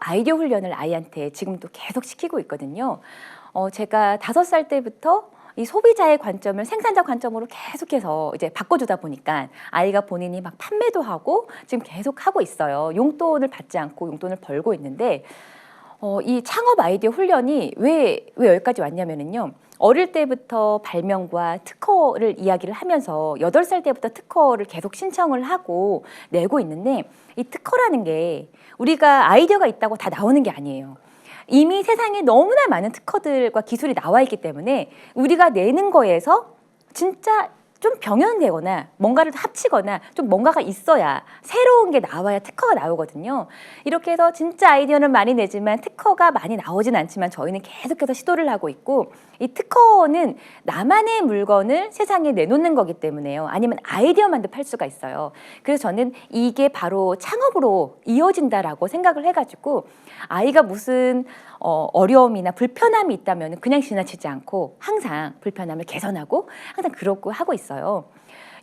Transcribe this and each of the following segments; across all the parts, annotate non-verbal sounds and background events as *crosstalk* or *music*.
아이디어 훈련을 아이한테 지금도 계속 시키고 있거든요. 어, 제가 다섯 살 때부터 이 소비자의 관점을 생산자 관점으로 계속해서 이제 바꿔주다 보니까 아이가 본인이 막 판매도 하고 지금 계속 하고 있어요. 용돈을 받지 않고 용돈을 벌고 있는데 어, 이 창업 아이디어 훈련이 왜, 왜 여기까지 왔냐면은요. 어릴 때부터 발명과 특허를 이야기를 하면서 여덟 살 때부터 특허를 계속 신청을 하고 내고 있는데 이 특허라는 게 우리가 아이디어가 있다고 다 나오는 게 아니에요. 이미 세상에 너무나 많은 특허들과 기술이 나와 있기 때문에 우리가 내는 거에서 진짜 좀 병현되거나 뭔가를 합치거나 좀 뭔가가 있어야 새로운 게 나와야 특허가 나오거든요. 이렇게 해서 진짜 아이디어는 많이 내지만 특허가 많이 나오진 않지만 저희는 계속해서 시도를 하고 있고 이 특허는 나만의 물건을 세상에 내놓는 거기 때문에요. 아니면 아이디어만도 팔 수가 있어요. 그래서 저는 이게 바로 창업으로 이어진다라고 생각을 해가지고 아이가 무슨 어, 어려움이나 불편함이 있다면 그냥 지나치지 않고 항상 불편함을 개선하고 항상 그렇고 하고 있어요.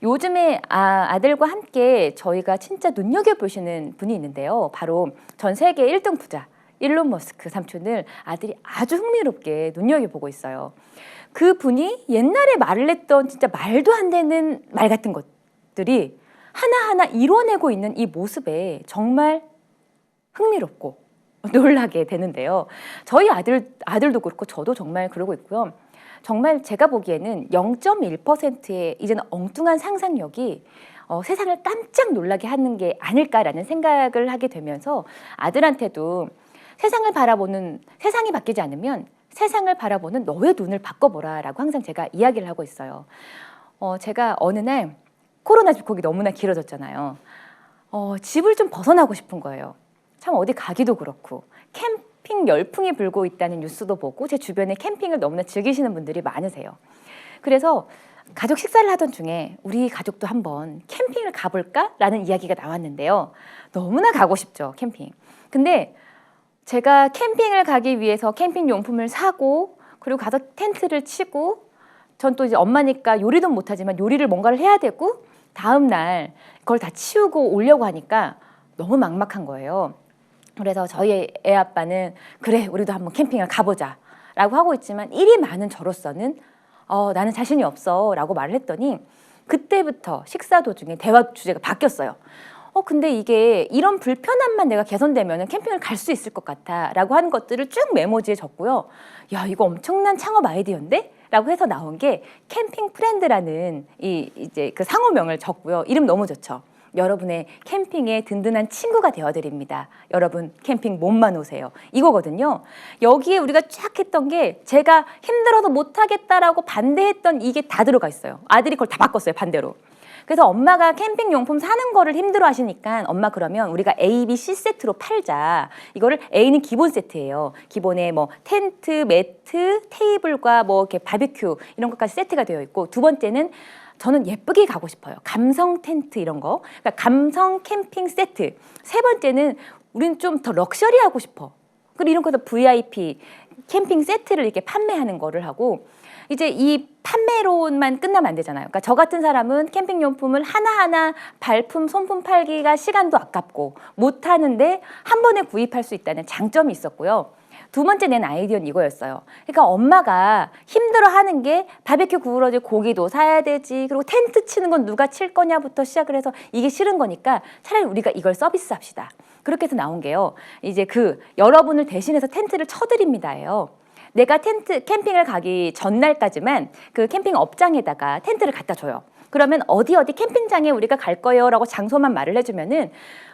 요즘에 아, 아들과 함께 저희가 진짜 눈여겨보시는 분이 있는데요. 바로 전 세계 1등 부자 일론 머스크 삼촌을 아들이 아주 흥미롭게 눈여겨보고 있어요. 그 분이 옛날에 말을 했던 진짜 말도 안 되는 말 같은 것들이 하나하나 이뤄내고 있는 이 모습에 정말 흥미롭고 *laughs* 놀라게 되는데요. 저희 아들 아들도 그렇고 저도 정말 그러고 있고요. 정말 제가 보기에는 0.1%의 이제는 엉뚱한 상상력이 어, 세상을 깜짝 놀라게 하는 게 아닐까라는 생각을 하게 되면서 아들한테도 세상을 바라보는 세상이 바뀌지 않으면 세상을 바라보는 너의 눈을 바꿔보라라고 항상 제가 이야기를 하고 있어요. 어, 제가 어느 날 코로나 집콕이 너무나 길어졌잖아요. 어, 집을 좀 벗어나고 싶은 거예요. 참 어디 가기도 그렇고 캠핑 열풍이 불고 있다는 뉴스도 보고 제 주변에 캠핑을 너무나 즐기시는 분들이 많으세요. 그래서 가족 식사를 하던 중에 우리 가족도 한번 캠핑을 가볼까 라는 이야기가 나왔는데요. 너무나 가고 싶죠 캠핑. 근데 제가 캠핑을 가기 위해서 캠핑 용품을 사고 그리고 가서 텐트를 치고 전 또 이제 엄마니까 요리도 못하지만 요리를 뭔가를 해야 되고 다음 날 그걸 다 치우고 오려고 하니까 너무 막막한 거예요. 그래서 저희 애 아빠는 그래 우리도 한번 캠핑을 가보자 라고 하고 있지만 일이 많은 저로서는 어, 나는 자신이 없어 라고 말을 했더니 그때부터 식사 도중에 대화 주제가 바뀌었어요. 어, 근데 이게 이런 불편함만 내가 개선되면 캠핑을 갈 수 있을 것 같아 라고 하는 것들을 쭉 메모지에 적고요. 야, 이거 엄청난 창업 아이디어인데? 라고 해서 나온 게 캠핑 프렌드라는 이 이제 그 상호명을 적고요. 이름 너무 좋죠. 여러분의 캠핑에 든든한 친구가 되어드립니다. 여러분 캠핑 몸만 오세요. 이거거든요. 여기에 우리가 쫙 했던 게 제가 힘들어서 못하겠다라고 반대했던 이게 다 들어가 있어요. 아들이 그걸 다 바꿨어요 반대로. 그래서 엄마가 캠핑 용품 사는 거를 힘들어 하시니까 엄마 그러면 우리가 A, B, C 세트로 팔자. 이거를 A는 기본 세트예요. 기본에 뭐 텐트, 매트, 테이블과 뭐 이렇게 바비큐 이런 것까지 세트가 되어 있고 두 번째는 저는 예쁘게 가고 싶어요. 감성 텐트 이런 거. 그러니까 감성 캠핑 세트. 세 번째는 우리는 좀더 럭셔리하고 싶어. 그리고 이런 것도 VIP 캠핑 세트를 이렇게 판매하는 거를 하고 이제 이 판매로만 끝나면 안 되잖아요. 그러니까 저 같은 사람은 캠핑 용품을 하나하나 발품, 손품 팔기가 시간도 아깝고 못 하는데 한 번에 구입할 수 있다는 장점이 있었고요. 두 번째 낸 아이디어는 이거였어요. 그러니까 엄마가 힘들어 하는 게 바베큐 구우러질 고기도 사야 되지. 그리고 텐트 치는 건 누가 칠 거냐부터 시작을 해서 이게 싫은 거니까 차라리 우리가 이걸 서비스 합시다. 그렇게 해서 나온 게요. 이제 그 여러분을 대신해서 텐트를 쳐드립니다예요. 내가 텐트 캠핑을 가기 전날까지만 그 캠핑 업장에다가 텐트를 갖다 줘요. 그러면 어디 어디 캠핑장에 우리가 갈 거예요라고 장소만 말을 해주면은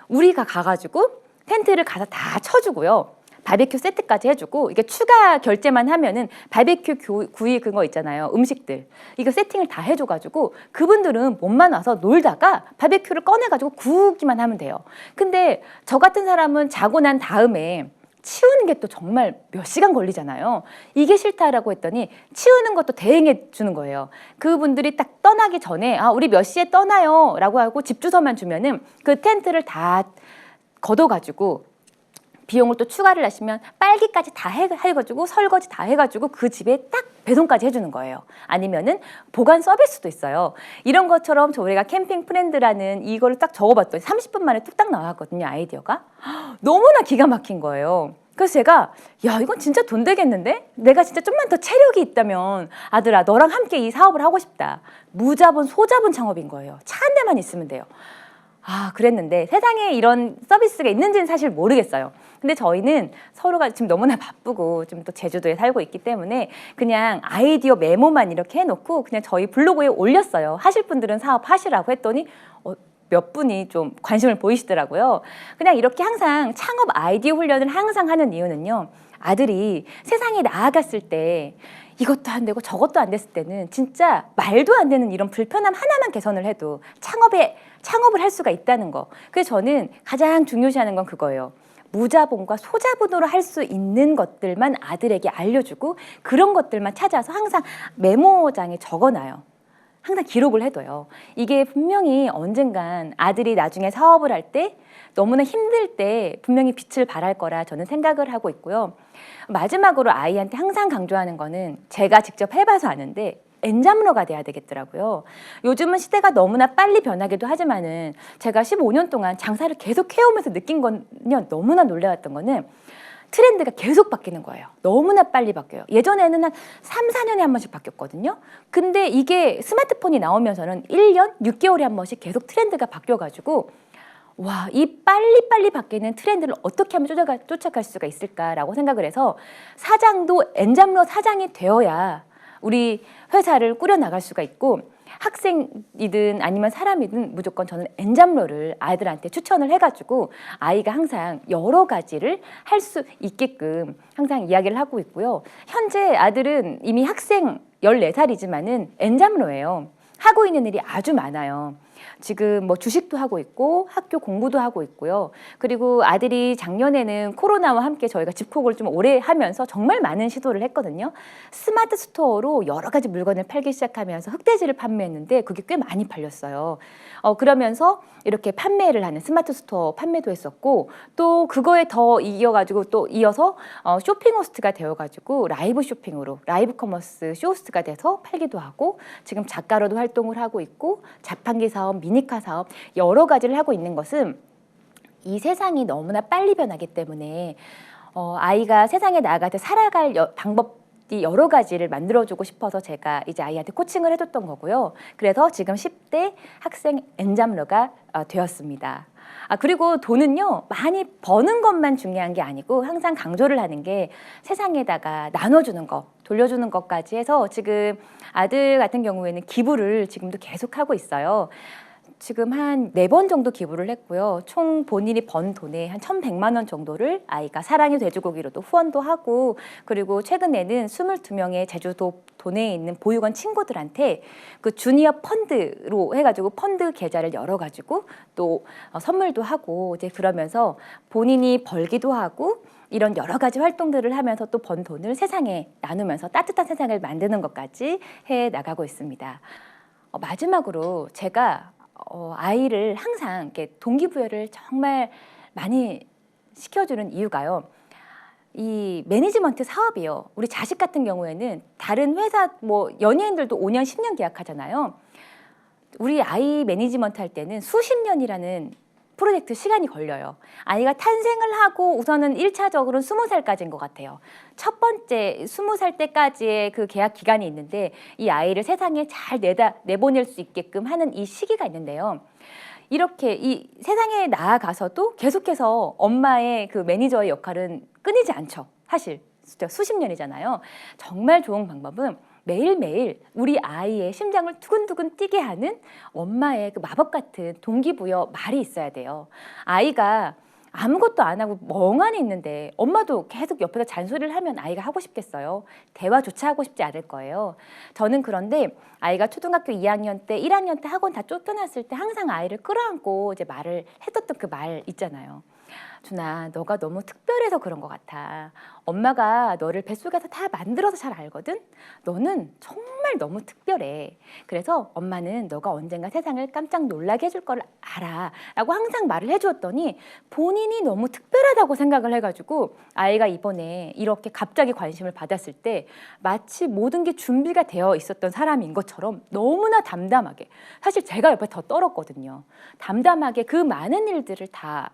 우리가 가가지고 텐트를 가서 다 쳐주고요. 바베큐 세트까지 해주고 이게 추가 결제만 하면은 바베큐 교- 구이 그거 있잖아요 음식들 이거 세팅을 다 해줘가지고 그분들은 몸만 와서 놀다가 바베큐를 꺼내가지고 구우기만 하면 돼요. 근데 저 같은 사람은 자고 난 다음에 치우는 게 또 정말 몇 시간 걸리잖아요. 이게 싫다라고 했더니 치우는 것도 대행해 주는 거예요. 그분들이 딱 떠나기 전에 아 우리 몇 시에 떠나요라고 하고 집 주소만 주면은 그 텐트를 다 걷어가지고 비용을 또 추가를 하시면 빨기까지 다 해, 해가지고 설거지 다 해가지고 그 집에 딱 배송까지 해주는 거예요. 아니면은 보관 서비스도 있어요. 이런 것처럼 저희가 캠핑 프렌드라는 이거를 딱 적어봤더니 30분 만에 뚝딱 나왔거든요. 아이디어가 *gasps* 너무나 기가 막힌 거예요. 그래서 제가 야 이건 진짜 돈 되겠는데 내가 진짜 좀만 더 체력이 있다면 아들아 너랑 함께 이 사업을 하고 싶다 무자본 소자본 창업인 거예요 차 한 대만 있으면 돼요 아 그랬는데 세상에 이런 서비스가 있는지는 사실 모르겠어요 근데 저희는 서로가 지금 너무나 바쁘고 좀 또 제주도에 살고 있기 때문에 그냥 아이디어 메모만 이렇게 해놓고 그냥 저희 블로그에 올렸어요 하실 분들은 사업하시라고 했더니 어, 몇 분이 좀 관심을 보이시더라고요. 그냥 이렇게 항상 창업 아이디어 훈련을 항상 하는 이유는요. 아들이 세상에 나아갔을 때 이것도 안 되고 저것도 안 됐을 때는 진짜 말도 안 되는 이런 불편함 하나만 개선을 해도 창업에 창업을 할 수가 있다는 거. 그래서 저는 가장 중요시하는 건 그거예요. 무자본과 소자본으로 할 수 있는 것들만 아들에게 알려주고 그런 것들만 찾아서 항상 메모장에 적어놔요. 항상 기록을 해둬요. 이게 분명히 언젠간 아들이 나중에 사업을 할 때 너무나 힘들 때 분명히 빛을 발할 거라 저는 생각을 하고 있고요. 마지막으로 아이한테 항상 강조하는 거는 제가 직접 해봐서 아는데 엔잡러가 돼야 되겠더라고요. 요즘은 시대가 너무나 빨리 변하기도 하지만은 제가 15년 동안 장사를 계속 해오면서 느낀 건요 너무나 놀라웠던 거는 트렌드가 계속 바뀌는 거예요. 너무나 빨리 바뀌어요. 예전에는 한 3, 4년에 한 번씩 바뀌었거든요. 근데 이게 스마트폰이 나오면서는 1년, 6개월에 한 번씩 계속 트렌드가 바뀌어가지고 와, 이 빨리빨리 바뀌는 트렌드를 어떻게 하면 쫓아가, 쫓아갈 수가 있을까라고 생각을 해서 사장도 엔잡러 사장이 되어야 우리 회사를 꾸려나갈 수가 있고 학생이든 아니면 사람이든 무조건 저는 엔잡러를 아이들한테 추천을 해가지고 아이가 항상 여러 가지를 할 수 있게끔 항상 이야기를 하고 있고요. 현재 아들은 이미 학생 14살이지만은 엔잡러예요. 하고 있는 일이 아주 많아요. 지금 뭐 주식도 하고 있고 학교 공부도 하고 있고요. 그리고 아들이 작년에는 코로나와 함께 저희가 집콕을 좀 오래 하면서 정말 많은 시도를 했거든요. 스마트 스토어로 여러 가지 물건을 팔기 시작하면서 흑돼지를 판매했는데 그게 꽤 많이 팔렸어요. 어, 그러면서 이렇게 판매를 하는 스마트 스토어 판매도 했었고 또 그거에 더 이어가지고 또 이어서 어, 쇼핑 호스트가 되어가지고 라이브 쇼핑으로 라이브 커머스 쇼호스트가 돼서 팔기도 하고 지금 작가로도 활동을 하고 있고 자판기 사업, 미니카 사업 여러 가지를 하고 있는 것은 이 세상이 너무나 빨리 변하기 때문에 어, 아이가 세상에 나가서 살아갈 여, 방법 이 여러 가지를 만들어주고 싶어서 제가 이제 아이한테 코칭을 해줬던 거고요. 그래서 지금 10대 학생 엔잡러가 어, 되었습니다. 아, 그리고 돈은요, 많이 버는 것만 중요한 게 아니고 항상 강조를 하는 게 세상에다가 나눠주는 거, 돌려주는 것까지 해서 지금 아들 같은 경우에는 기부를 지금도 계속 하고 있어요. 지금 한 네 번 정도 기부를 했고요. 총 본인이 번 돈의 한 1,100만 원 정도를 아이가 사랑의 돼지고기로도 후원도 하고 그리고 최근에는 22명의 제주도 도내에 있는 보육원 친구들한테 그 주니어 펀드로 해가지고 펀드 계좌를 열어가지고 또 어, 선물도 하고 이제 그러면서 본인이 벌기도 하고 이런 여러 가지 활동들을 하면서 또 번 돈을 세상에 나누면서 따뜻한 세상을 만드는 것까지 해 나가고 있습니다. 어, 마지막으로 제가 어, 아이를 항상 이렇게 동기부여를 정말 많이 시켜주는 이유가요. 이 매니지먼트 사업이요. 우리 자식 같은 경우에는 다른 회사 뭐 연예인들도 5년, 10년 계약하잖아요. 우리 아이 매니지먼트 할 때는 수십 년이라는 프로젝트 시간이 걸려요. 아이가 탄생을 하고 우선은 일차적으로는 스무 살까지인 것 같아요. 첫 번째 스무 살 때까지의 그 계약 기간이 있는데 이 아이를 세상에 잘 내다 내보낼 수 있게끔 하는 이 시기가 있는데요. 이렇게 이 세상에 나아가서도 계속해서 엄마의 그 매니저의 역할은 끊이지 않죠. 사실 수십 년이잖아요. 정말 좋은 방법은 매일매일 우리 아이의 심장을 두근두근 뛰게 하는 엄마의 그 마법 같은 동기부여 말이 있어야 돼요. 아이가 아무것도 안 하고 멍하니 있는데 엄마도 계속 옆에서 잔소리를 하면 아이가 하고 싶겠어요. 대화조차 하고 싶지 않을 거예요. 저는 그런데 아이가 초등학교 2학년 때, 1학년 때 학원 다 쫓겨났을 때 항상 아이를 끌어안고 이제 말을 했었던 그 말 있잖아요. 준아, 너가 너무 특별해서 그런 것 같아. 엄마가 너를 뱃속에서 다 만들어서 잘 알거든? 너는 정말 너무 특별해. 그래서 엄마는 너가 언젠가 세상을 깜짝 놀라게 해줄 걸 알아. 라고 항상 말을 해주었더니 본인이 너무 특별하다고 생각을 해가지고 아이가 이번에 이렇게 갑자기 관심을 받았을 때 마치 모든 게 준비가 되어 있었던 사람인 것처럼 너무나 담담하게 사실 제가 옆에 더 떨었거든요. 담담하게 그 많은 일들을 다 하-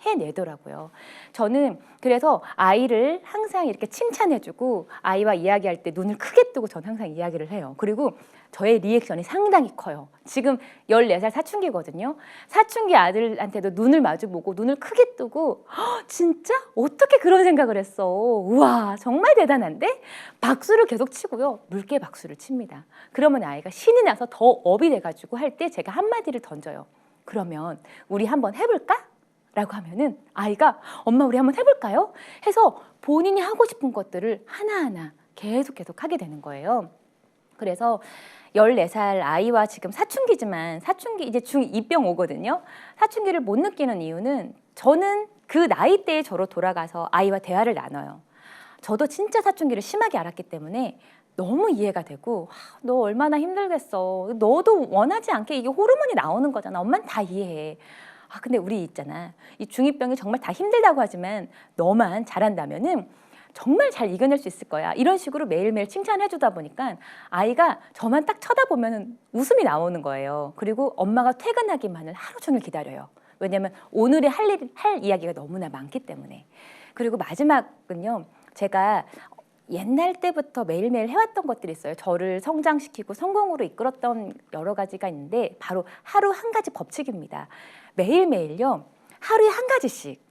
해내더라고요. 저는 그래서 아이를 항상 이렇게 칭찬해주고 아이와 이야기할 때 눈을 크게 뜨고 저는 항상 이야기를 해요. 그리고 저의 리액션이 상당히 커요. 지금 14살 사춘기거든요. 사춘기 아들한테도 눈을 마주보고 눈을 크게 뜨고 "헉, 진짜? 어떻게 그런 생각을 했어? 우와 정말 대단한데? 박수를 계속 치고요. 물개 박수를 칩니다. 그러면 아이가 신이 나서 더 업이 돼가지고 할 때 제가 한마디를 던져요. 그러면 우리 한번 해볼까? 라고 하면은 아이가 엄마 우리 한번 해볼까요? 해서 본인이 하고 싶은 것들을 하나하나 계속 계속 하게 되는 거예요. 그래서 14살 아이와 지금 사춘기지만 사춘기 이제 중2병 오거든요. 사춘기를 못 느끼는 이유는 저는 그 나이대에 저로 돌아가서 아이와 대화를 나눠요. 저도 진짜 사춘기를 심하게 알았기 때문에 너무 이해가 되고 아, 너 얼마나 힘들겠어. 너도 원하지 않게 이게 호르몬이 나오는 거잖아. 엄마는 다 이해해. 아 근데 우리 있잖아. 이 중2병이 정말 다 힘들다고 하지만 너만 잘한다면은 정말 잘 이겨낼 수 있을 거야. 이런 식으로 매일매일 칭찬해 주다 보니까 아이가 저만 딱 쳐다보면 웃음이 나오는 거예요. 그리고 엄마가 퇴근하기만을 하루 종일 기다려요. 왜냐면 오늘의 할, 일, 할 이야기가 너무나 많기 때문에. 그리고 마지막은요. 제가 옛날 때부터 매일매일 해왔던 것들이 있어요. 저를 성장시키고 성공으로 이끌었던 여러 가지가 있는데 바로 하루 한 가지 법칙입니다. 매일매일요. 하루에 한 가지씩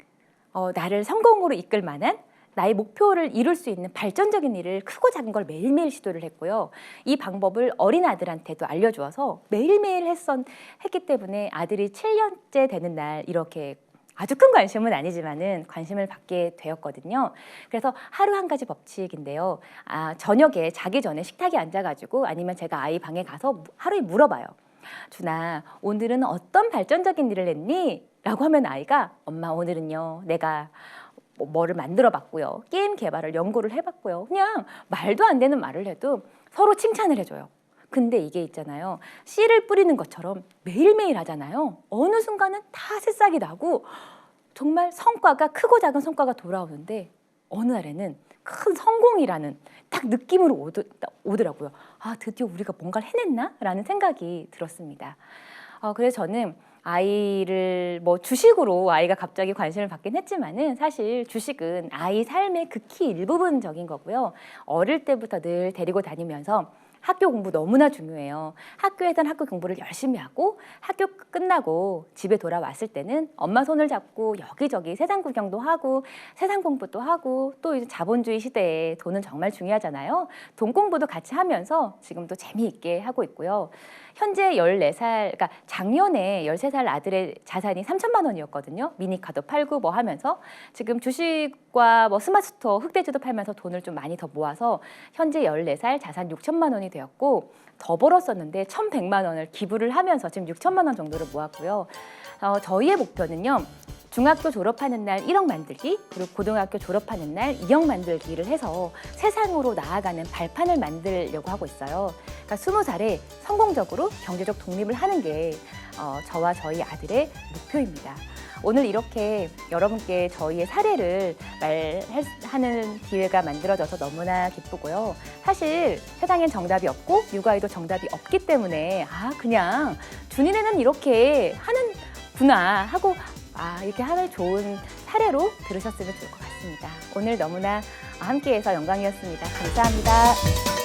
어, 나를 성공으로 이끌 만한 나의 목표를 이룰 수 있는 발전적인 일을 크고 작은 걸 매일매일 시도를 했고요. 이 방법을 어린 아들한테도 알려주어서 매일매일 했선, 했기 때문에 아들이 7년째 되는 날 이렇게 아주 큰 관심은 아니지만은 관심을 받게 되었거든요. 그래서 하루 한 가지 법칙인데요. 아, 저녁에 자기 전에 식탁에 앉아가지고 아니면 제가 아이 방에 가서 무- 하루에 물어봐요. 준아, 오늘은 어떤 발전적인 일을 했니? 라고 하면 아이가 엄마 오늘은요 내가 뭐 뭐를 만들어 봤고요. 게임 개발을 연구를 해봤고요. 그냥 말도 안 되는 말을 해도 서로 칭찬을 해줘요. 근데 이게 있잖아요. 씨를 뿌리는 것처럼 매일매일 하잖아요. 어느 순간은 다 새싹이 나고 정말 성과가 크고 작은 성과가 돌아오는데 어느 날에는 큰 성공이라는 딱 느낌으로 오더, 오더라고요. 아 드디어 우리가 뭔가를 해냈나 라는 생각이 들었습니다. 어, 그래서 저는 아이를 뭐 주식으로 아이가 갑자기 관심을 받긴 했지만은 사실 주식은 아이 삶의 극히 일부분적인 거고요. 어릴 때부터 늘 데리고 다니면서 학교 공부 너무나 중요해요. 학교에선 학교 공부를 열심히 하고 학교 끝나고 집에 돌아왔을 때는 엄마 손을 잡고 여기저기 세상 구경도 하고 세상 공부도 하고 또 이제 자본주의 시대에 돈은 정말 중요하잖아요. 돈 공부도 같이 하면서 지금도 재미있게 하고 있고요. 현재 14살, 그러니까 작년에 13살 아들의 자산이 3천만 원이었거든요. 미니카도 팔고 뭐 하면서 지금 주식과 뭐 스마트스토어, 흑돼지도 팔면서 돈을 좀 많이 더 모아서 현재 14살 자산 6천만 원이 되었고 더 벌었었는데 1,100만 원을 기부를 하면서 지금 6천만 원 정도를 모았고요. 어, 저희의 목표는요. 중학교 졸업하는 날 1억 만들기, 그리고 고등학교 졸업하는 날 2억 만들기를 해서 세상으로 나아가는 발판을 만들려고 하고 있어요. 그러니까 20살에 성공적으로 경제적 독립을 하는 게 어, 저와 저희 아들의 목표입니다. 오늘 이렇게 여러분께 저희의 사례를 말하는 기회가 만들어져서 너무나 기쁘고요. 사실 세상엔 정답이 없고 육아에도 정답이 없기 때문에 아 그냥 준이네는 이렇게 하는구나 하고 아 이렇게 하면 좋은 사례로 들으셨으면 좋을 것 같습니다. 오늘 너무나 함께해서 영광이었습니다. 감사합니다.